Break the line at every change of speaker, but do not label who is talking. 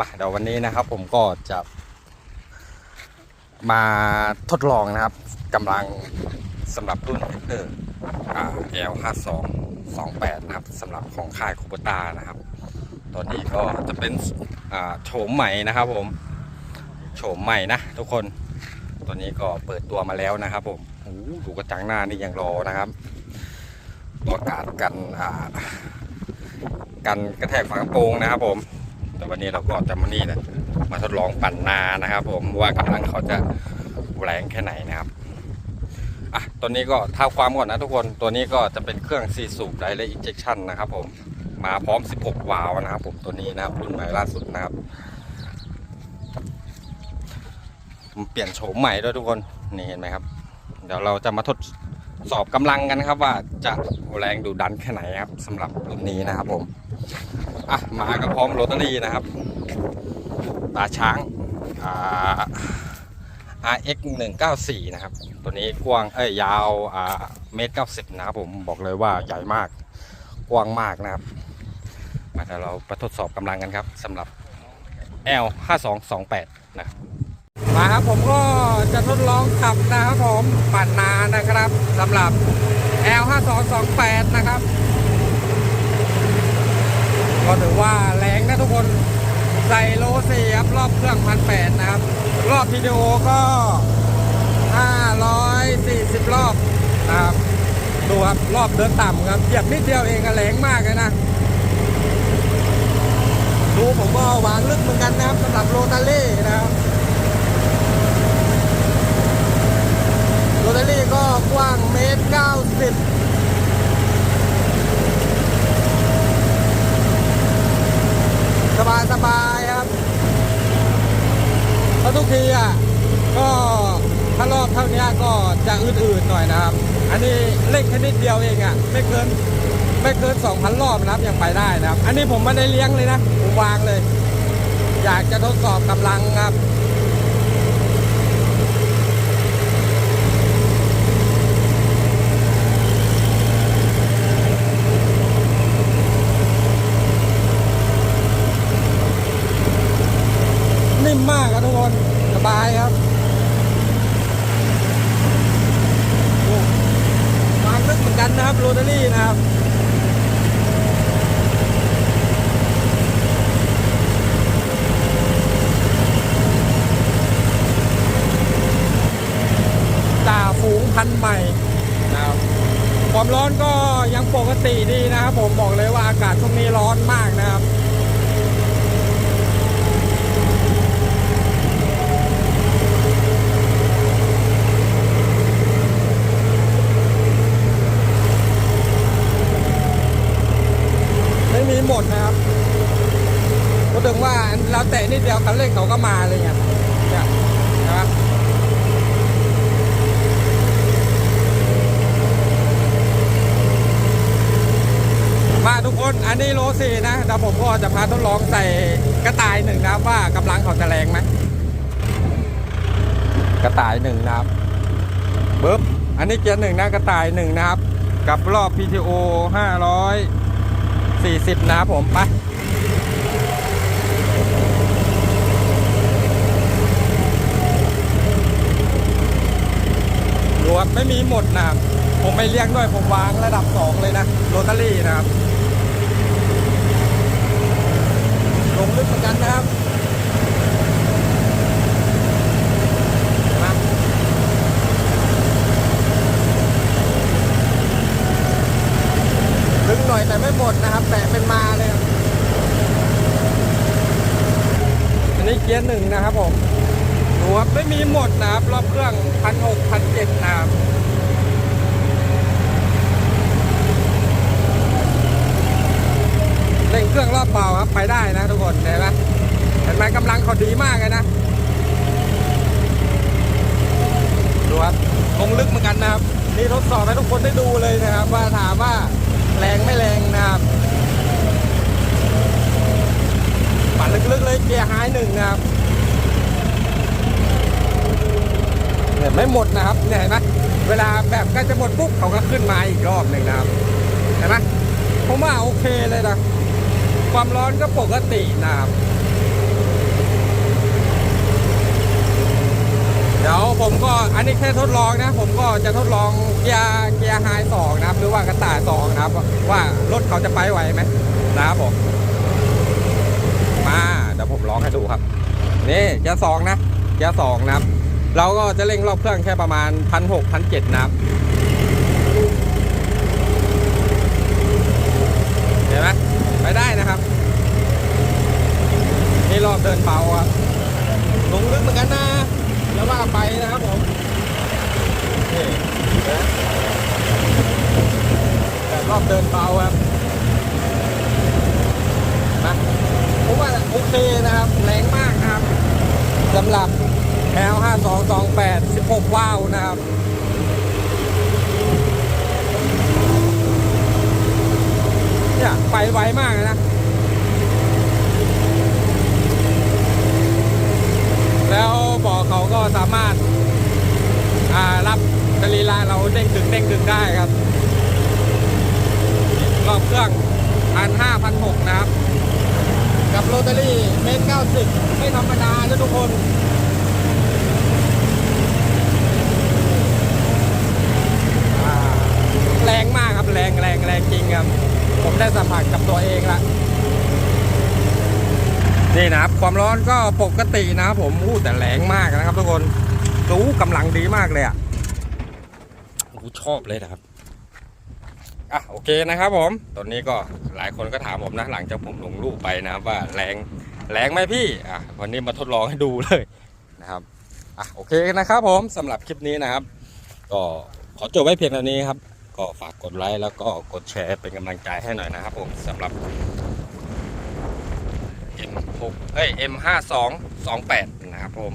มาเดี๋ยววันนี้นะครับผมก็จะมาทดลองนะครับกำลังสำหรับรุ่นเฮกเตอร์ L52 28นะครับสำหรับของค่ายคูปตานะครับ ตอนนี้ก็จะเป็นโฉมใหม่นะครับผมโฉมใหม่นะทุกคนตอนนี้ก็เปิดตัวมาแล้วนะครับผมดูกระจังหน้านี่ยังรอนะครับรอการกันกันกระแทกฝากระโปรงนะครับผม แต่วันนี้เราก็จะมานี่นะมาทดลองปั่นนานะครับ ผมว่ากำลังเขาจะแรงแค่ไหนนะครับอะตัวนี้ก็เท่าความก่อนนะทุกคนตัวนี้ก็จะเป็นเครื่อง4สูบไดเรกอินเจคชั่นนะครับ ผมมาพร้อม 16 วาล์วนะครับ ผมตัวนี้นะครับรุ่นใหม่ล่าสุดนะครับเปลี่ยนโฉมใหม่ด้วยทุกคนนี่เห็นไหมครับ เดี๋ยวเราจะมาทดสอบกำลังกันครับว่าจะแรงดูดันแค่ไหนครับสำหรับรุ่นนี้นะครับผม อะมาก็พร้อมโรตารี่นะครับ ตาช้างอ่า RX 194 นะครับ ตัวนี้กว้างเอ้ยยาวอ่าเมตรเก้าสิบนะครับผมบอกเลยว่าใหญ่มากกว้างมากนะครับ มาเดี๋ยวเราไปทดสอบกำลังกันครับสำหรับ L 5228นะครับมาครับผมก็จะทดลองขับนะครับผมปั่นนานะครับสำหรับ L 5228นะครับ ก็ถือว่าแรงนะทุกคนใส่โลสี่ครับรอบเครื่องพันแปดนะครับ รอบวิดีโอก็540รอบนะครับดูครับรอบเดินต่ำครับเหยียบนิดเดียวเองก็แรงมากเลยนะดูผมก็วางลึกเหมือนกันนะครับสำหรับโรตารี่นะครับโรตารี่ก็กว้างเมตรเก้าสิบส บายสบายครับเพราะทุกทีอะก็ถ้ารอบเท่านี้ก็จะอืดๆหน่อยนะครับ อันนี้เล่นแค่นิดเดียวเองอะไม่เกินไม่เกิน 2,000 รอบนะครับยังไปได้นะครับ อันนี้ผมไม่ได้เลี้ยงเลยนะผมวางเลย อยากจะทดสอบกำลังครับ นิ่มมากครับ ทุกคนสบายครับวางลึกเหมือนกันนะครับโรตารี่นะครับจ่าฝูงพันใหม่นะครับความร้อนก็ยังปกติดีนะครับ ผมบอกเลยว่าอากาศช่วงนี้ร้อนมากนะครับ ไม่มีหมดนะครับก็ถึงว่า เราเตะนิดเดียวคันเร่งเขาก็มาเลยเนี่ยเนี่ยนะมาทุกคนอันนี้โลสี่นะเดี๋ยวผมก็จะพาทดลองใส่กระต่ายหนึ่งนะครับว่ากำลังเขาจะแรงไหมกระต่ายหนึ่งนะครับปึ๊บอันนี้เกียร์หนึ่งนะกระต่ายหนึ่งนะครับ กับรอบ PTO 540 นะครับผมไป รวดไม่มี หมดนะครับ ผมไม่เลี้ยงด้วยผมวางระดับ 2 เลยนะโรตารี่นะครับลงลึกเหมือนกันนะครับลึกหน่อยแต่ไม่หมดนะครับแต่เป็นมาเลยอันนี้เกียร์หนึ่งนะครับผมดูครับไม่มีหมดนะครับ รอบเครื่องพันหกพันเจ็ดนะครับเร่งเครื่องรอบเบาครับ ไปได้นะทุกคนเห็นไหมเห็นไหมกำลังเขาดีมากเลยนะดูครับลงลึกเหมือนกันนะครับ นี่ทดสอบให้ทุกคนได้ดูเลยนะครับ ว่าถามว่าแรงไม่แรงนะครับปั่นลึกๆเลยเกียร์ไฮหนึ่งนะครับเนี่ยไม่หมดนะครับเนี่ยเห็นไหมเวลาแบบใกล้จะหมดปุ๊บเขาก็ขึ้นมาอีกรอบหนึ่งนะครับ เห็นไหมผมว่าโอเคเลยนะ ความร้อนก็ปกตินะครับ เดี๋ยวผมก็อันนี้แค่ทดลองนะ ผมก็จะทดลองเกียร์เกียร์ไฮสองนะครับ หรือว่ากระต่ายสองนะครับ ว่ารถเขาจะไปไหวไหมนะครับผมมาเดี๋ยวผมลองให้ดูครับ นี่เกียร์สองนะเกียร์สองนะครับ เราก็จะเร่งรอบเครื่องแค่ประมาณพันหกพันเจ็ดนะครับ ไปได้นะครับ นี่รอบเดินเบาครับลงลึกเหมือนกันนะ แล้วว่าไปนะครับผมนี่นไหมแต่รอบเดินเบาครับนะผมว่าโอเคนะครับ แรงมากนะครับสำหรับ L 5 2 2 8 16ว้าวนะครับ เนี่ย ไปไวมากเลยนะ แล้วบ่อเขาก็สามารถอ่ารับสรีระเราเด้งดึงเด้งดึงได้ครับ รอบเครื่องพันห้าพันหกนะครับ กับโรตารี่เมตรเก้าสิบไม่ธรรมดาทุกคนแรงมากครับ แรงแรงแรงจริงครับ ผมได้สัมผัสกับตัวเองละนี่นะครับ ความร้อนก็ปกตินะครับผมอู้แต่แรงมากนะครับ ทุกคนรู้กำลังดีมากเลยอะโอ้ชอบเลยนะครับอะโอเคนะครับผมตอนนี้ก็หลายคนก็ถามผมนะหลังจากผมลงรูปไปนะครับว่าแรงแรงไหมพี่อะวันนี้มาทดลองให้ดูเลยนะครับอะโอเคนะครับผมสำหรับคลิปนี้นะครับ ก็ขอจบไว้เพียงเท่านี้ครับ ก็ฝากกดไลค์แล้วก็กดแชร์เป็นกำลังใจให้หน่อยนะครับผมสำหรับ M6 เอ้ย M5228 นะครับผม